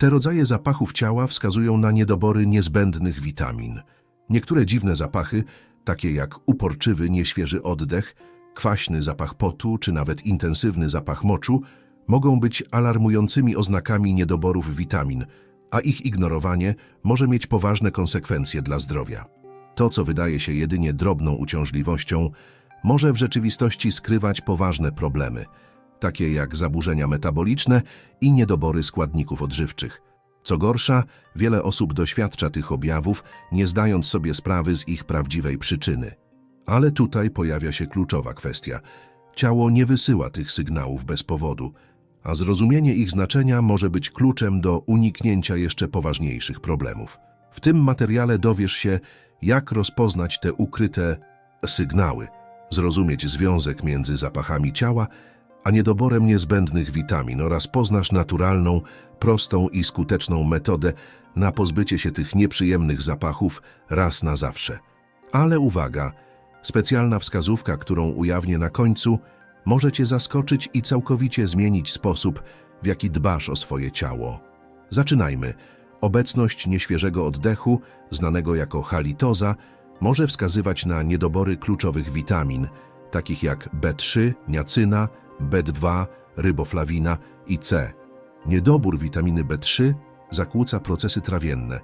Te rodzaje zapachów ciała wskazują na niedobory niezbędnych witamin. Niektóre dziwne zapachy, takie jak uporczywy, nieświeży oddech, kwaśny zapach potu czy nawet intensywny zapach moczu, mogą być alarmującymi oznakami niedoborów witamin, a ich ignorowanie może mieć poważne konsekwencje dla zdrowia. To, co wydaje się jedynie drobną uciążliwością, może w rzeczywistości skrywać poważne problemy, takie jak zaburzenia metaboliczne i niedobory składników odżywczych. Co gorsza, wiele osób doświadcza tych objawów, nie zdając sobie sprawy z ich prawdziwej przyczyny. Ale tutaj pojawia się kluczowa kwestia. Ciało nie wysyła tych sygnałów bez powodu, a zrozumienie ich znaczenia może być kluczem do uniknięcia jeszcze poważniejszych problemów. W tym materiale dowiesz się, jak rozpoznać te ukryte sygnały, zrozumieć związek między zapachami ciała a niedoborem niezbędnych witamin oraz poznasz naturalną, prostą i skuteczną metodę na pozbycie się tych nieprzyjemnych zapachów raz na zawsze. Ale uwaga, specjalna wskazówka, którą ujawnię na końcu, może Cię zaskoczyć i całkowicie zmienić sposób, w jaki dbasz o swoje ciało. Zaczynajmy. Obecność nieświeżego oddechu, znanego jako halitoza, może wskazywać na niedobory kluczowych witamin, takich jak B3, niacyna, B2, ryboflawina i C. Niedobór witaminy B3 zakłóca procesy trawienne,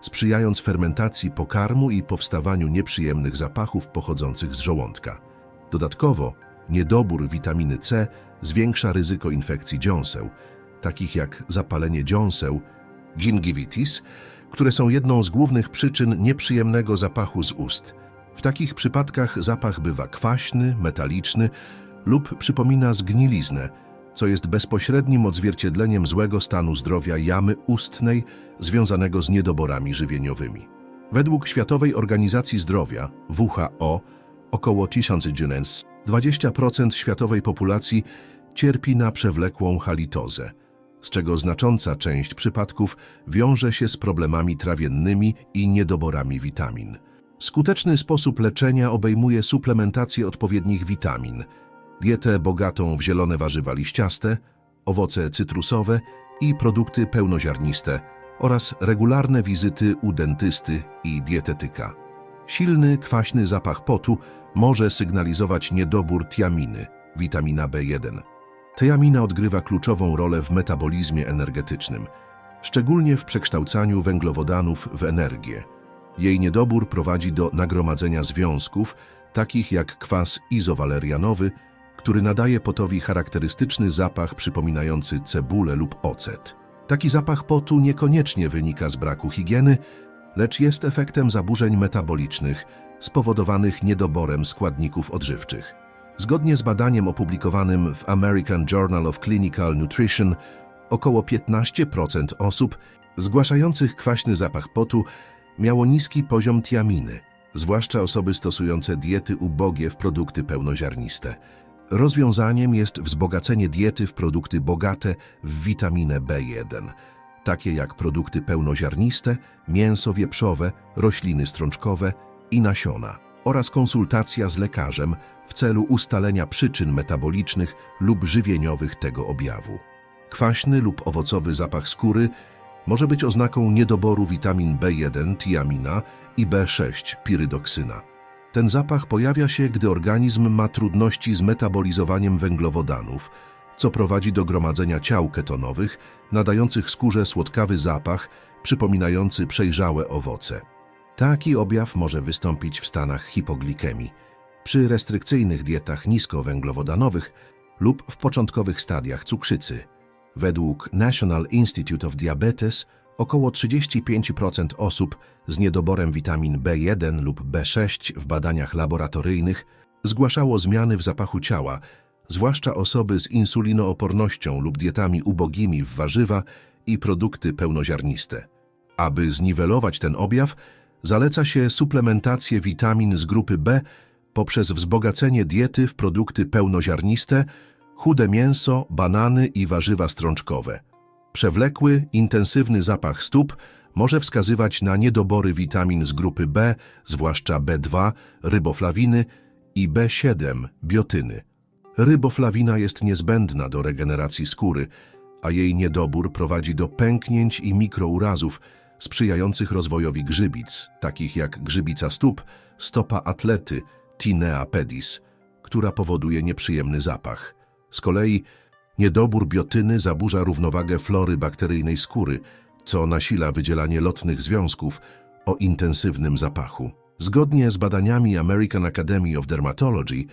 sprzyjając fermentacji pokarmu i powstawaniu nieprzyjemnych zapachów pochodzących z żołądka. Dodatkowo, niedobór witaminy C zwiększa ryzyko infekcji dziąseł, takich jak zapalenie dziąseł, gingivitis, które są jedną z głównych przyczyn nieprzyjemnego zapachu z ust. W takich przypadkach zapach bywa kwaśny, metaliczny lub przypomina zgniliznę, co jest bezpośrednim odzwierciedleniem złego stanu zdrowia jamy ustnej związanego z niedoborami żywieniowymi. Według Światowej Organizacji Zdrowia, WHO, około 1000 dżynens, 20% światowej populacji cierpi na przewlekłą halitozę, z czego znacząca część przypadków wiąże się z problemami trawiennymi i niedoborami witamin. Skuteczny sposób leczenia obejmuje suplementację odpowiednich witamin, dietę bogatą w zielone warzywa liściaste, owoce cytrusowe i produkty pełnoziarniste oraz regularne wizyty u dentysty i dietetyka. Silny, kwaśny zapach potu może sygnalizować niedobór tiaminy, witamina B1. Tiamina odgrywa kluczową rolę w metabolizmie energetycznym, szczególnie w przekształcaniu węglowodanów w energię. Jej niedobór prowadzi do nagromadzenia związków, takich jak kwas izowalerianowy, który nadaje potowi charakterystyczny zapach przypominający cebulę lub ocet. Taki zapach potu niekoniecznie wynika z braku higieny, lecz jest efektem zaburzeń metabolicznych spowodowanych niedoborem składników odżywczych. Zgodnie z badaniem opublikowanym w American Journal of Clinical Nutrition, około 15% osób zgłaszających kwaśny zapach potu miało niski poziom tiaminy, zwłaszcza osoby stosujące diety ubogie w produkty pełnoziarniste. Rozwiązaniem jest wzbogacenie diety w produkty bogate w witaminę B1, takie jak produkty pełnoziarniste, mięso wieprzowe, rośliny strączkowe i nasiona, oraz konsultacja z lekarzem w celu ustalenia przyczyn metabolicznych lub żywieniowych tego objawu. Kwaśny lub owocowy zapach skóry może być oznaką niedoboru witamin B1, tiamina i B6, pirydoksyna. Ten zapach pojawia się, gdy organizm ma trudności z metabolizowaniem węglowodanów, co prowadzi do gromadzenia ciał ketonowych, nadających skórze słodkawy zapach, przypominający przejrzałe owoce. Taki objaw może wystąpić w stanach hipoglikemii, przy restrykcyjnych dietach niskowęglowodanowych lub w początkowych stadiach cukrzycy. Według National Institute of Diabetes około 35% osób z niedoborem witamin B1 lub B6 w badaniach laboratoryjnych zgłaszało zmiany w zapachu ciała, zwłaszcza osoby z insulinoopornością lub dietami ubogimi w warzywa i produkty pełnoziarniste. Aby zniwelować ten objaw, zaleca się suplementację witamin z grupy B poprzez wzbogacenie diety w produkty pełnoziarniste, chude mięso, banany i warzywa strączkowe. Przewlekły, intensywny zapach stóp może wskazywać na niedobory witamin z grupy B, zwłaszcza B2, ryboflawiny i B7, biotyny. Ryboflawina jest niezbędna do regeneracji skóry, a jej niedobór prowadzi do pęknięć i mikrourazów sprzyjających rozwojowi grzybic, takich jak grzybica stóp, stopa atlety, Tinea pedis, która powoduje nieprzyjemny zapach. Z kolei niedobór biotyny zaburza równowagę flory bakteryjnej skóry, co nasila wydzielanie lotnych związków o intensywnym zapachu. Zgodnie z badaniami American Academy of Dermatology,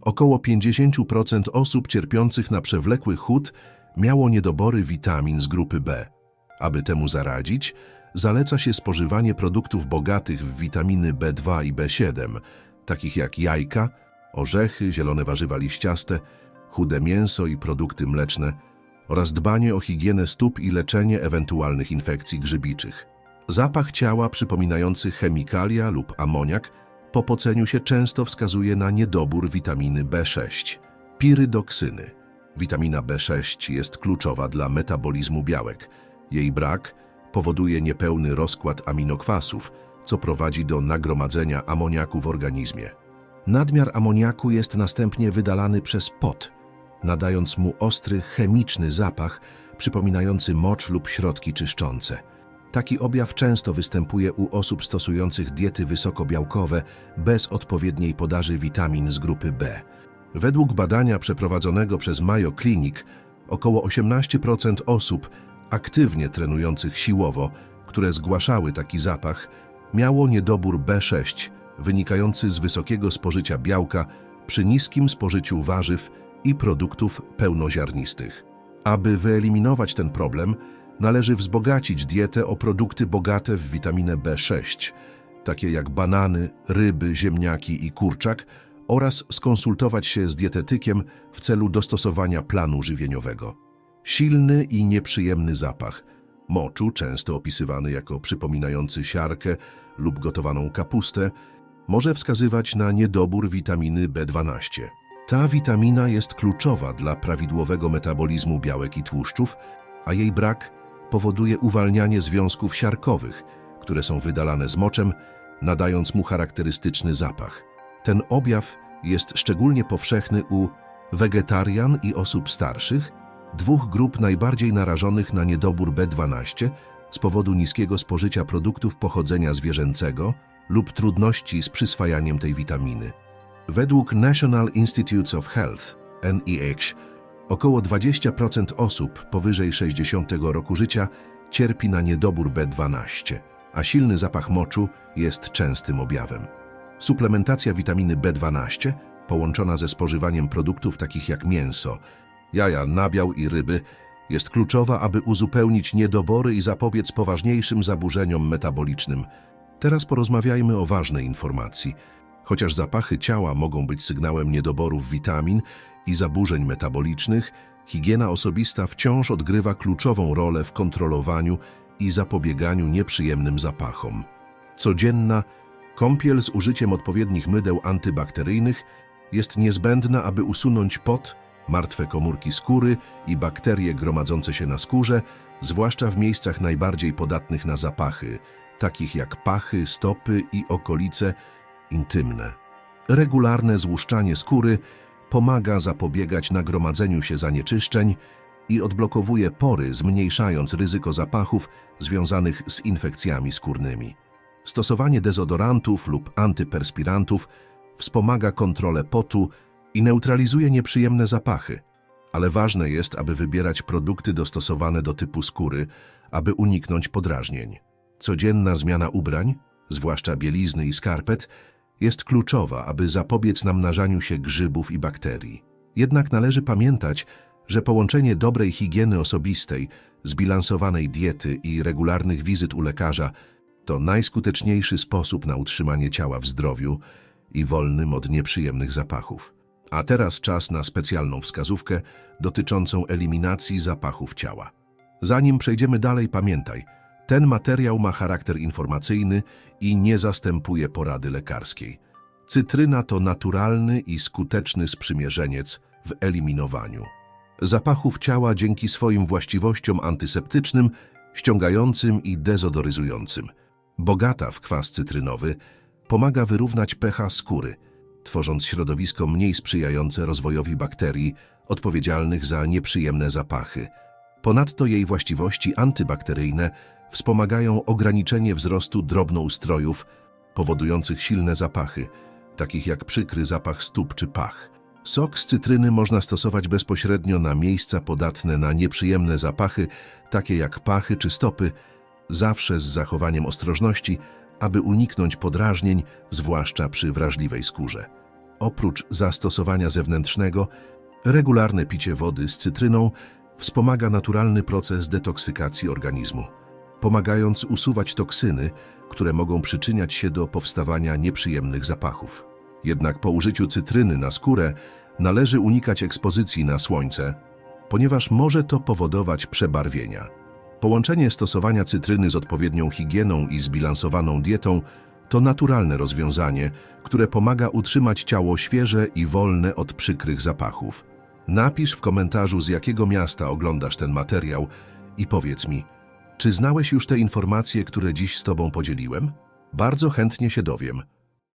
około 50% osób cierpiących na przewlekły chód miało niedobory witamin z grupy B. Aby temu zaradzić, zaleca się spożywanie produktów bogatych w witaminy B2 i B7, takich jak jajka, orzechy, zielone warzywa liściaste, chude mięso i produkty mleczne oraz dbanie o higienę stóp i leczenie ewentualnych infekcji grzybiczych. Zapach ciała przypominający chemikalia lub amoniak po poceniu się często wskazuje na niedobór witaminy B6. Pirydoksyny. Witamina B6 jest kluczowa dla metabolizmu białek. Jej brak powoduje niepełny rozkład aminokwasów, co prowadzi do nagromadzenia amoniaku w organizmie. Nadmiar amoniaku jest następnie wydalany przez pot, nadając mu ostry, chemiczny zapach przypominający mocz lub środki czyszczące. Taki objaw często występuje u osób stosujących diety wysokobiałkowe bez odpowiedniej podaży witamin z grupy B. Według badania przeprowadzonego przez Mayo Clinic, około 18% osób aktywnie trenujących siłowo, które zgłaszały taki zapach, miało niedobór B6 wynikający z wysokiego spożycia białka przy niskim spożyciu warzyw i produktów pełnoziarnistych. Aby wyeliminować ten problem, należy wzbogacić dietę o produkty bogate w witaminę B6, takie jak banany, ryby, ziemniaki i kurczak, oraz skonsultować się z dietetykiem w celu dostosowania planu żywieniowego. Silny i nieprzyjemny zapach moczu, często opisywany jako przypominający siarkę lub gotowaną kapustę, może wskazywać na niedobór witaminy B12. Ta witamina jest kluczowa dla prawidłowego metabolizmu białek i tłuszczów, a jej brak powoduje uwalnianie związków siarkowych, które są wydalane z moczem, nadając mu charakterystyczny zapach. Ten objaw jest szczególnie powszechny u wegetarian i osób starszych, dwóch grup najbardziej narażonych na niedobór B12 z powodu niskiego spożycia produktów pochodzenia zwierzęcego lub trudności z przyswajaniem tej witaminy. Według National Institutes of Health, NIH, około 20% osób powyżej 60 roku życia cierpi na niedobór B12, a silny zapach moczu jest częstym objawem. Suplementacja witaminy B12, połączona ze spożywaniem produktów takich jak mięso, jaja, nabiał i ryby, jest kluczowa, aby uzupełnić niedobory i zapobiec poważniejszym zaburzeniom metabolicznym. Teraz porozmawiajmy o ważnej informacji. Chociaż zapachy ciała mogą być sygnałem niedoborów witamin i zaburzeń metabolicznych, higiena osobista wciąż odgrywa kluczową rolę w kontrolowaniu i zapobieganiu nieprzyjemnym zapachom. Codzienna kąpiel z użyciem odpowiednich mydeł antybakteryjnych jest niezbędna, aby usunąć pot, martwe komórki skóry i bakterie gromadzące się na skórze, zwłaszcza w miejscach najbardziej podatnych na zapachy, takich jak pachy, stopy i okolice intymne. Regularne złuszczanie skóry pomaga zapobiegać nagromadzeniu się zanieczyszczeń i odblokowuje pory, zmniejszając ryzyko zapachów związanych z infekcjami skórnymi. Stosowanie dezodorantów lub antyperspirantów wspomaga kontrolę potu i neutralizuje nieprzyjemne zapachy, ale ważne jest, aby wybierać produkty dostosowane do typu skóry, aby uniknąć podrażnień. Codzienna zmiana ubrań, zwłaszcza bielizny i skarpet, jest kluczowa, aby zapobiec namnażaniu się grzybów i bakterii. Jednak należy pamiętać, że połączenie dobrej higieny osobistej, zbilansowanej diety i regularnych wizyt u lekarza to najskuteczniejszy sposób na utrzymanie ciała w zdrowiu i wolnym od nieprzyjemnych zapachów. A teraz czas na specjalną wskazówkę dotyczącą eliminacji zapachów ciała. Zanim przejdziemy dalej, pamiętaj, ten materiał ma charakter informacyjny i nie zastępuje porady lekarskiej. Cytryna to naturalny i skuteczny sprzymierzeniec w eliminowaniu zapachów ciała dzięki swoim właściwościom antyseptycznym, ściągającym i dezodoryzującym. Bogata w kwas cytrynowy pomaga wyrównać pH skóry, tworząc środowisko mniej sprzyjające rozwojowi bakterii odpowiedzialnych za nieprzyjemne zapachy. Ponadto jej właściwości antybakteryjne wspomagają ograniczenie wzrostu drobnoustrojów powodujących silne zapachy, takich jak przykry zapach stóp czy pach. Sok z cytryny można stosować bezpośrednio na miejsca podatne na nieprzyjemne zapachy, takie jak pachy czy stopy, zawsze z zachowaniem ostrożności, aby uniknąć podrażnień, zwłaszcza przy wrażliwej skórze. Oprócz zastosowania zewnętrznego, regularne picie wody z cytryną wspomaga naturalny proces detoksykacji organizmu, pomagając usuwać toksyny, które mogą przyczyniać się do powstawania nieprzyjemnych zapachów. Jednak po użyciu cytryny na skórę należy unikać ekspozycji na słońce, ponieważ może to powodować przebarwienia. Połączenie stosowania cytryny z odpowiednią higieną i zbilansowaną dietą to naturalne rozwiązanie, które pomaga utrzymać ciało świeże i wolne od przykrych zapachów. Napisz w komentarzu, z jakiego miasta oglądasz ten materiał i powiedz mi, czy znałeś już te informacje, które dziś z Tobą podzieliłem? Bardzo chętnie się dowiem.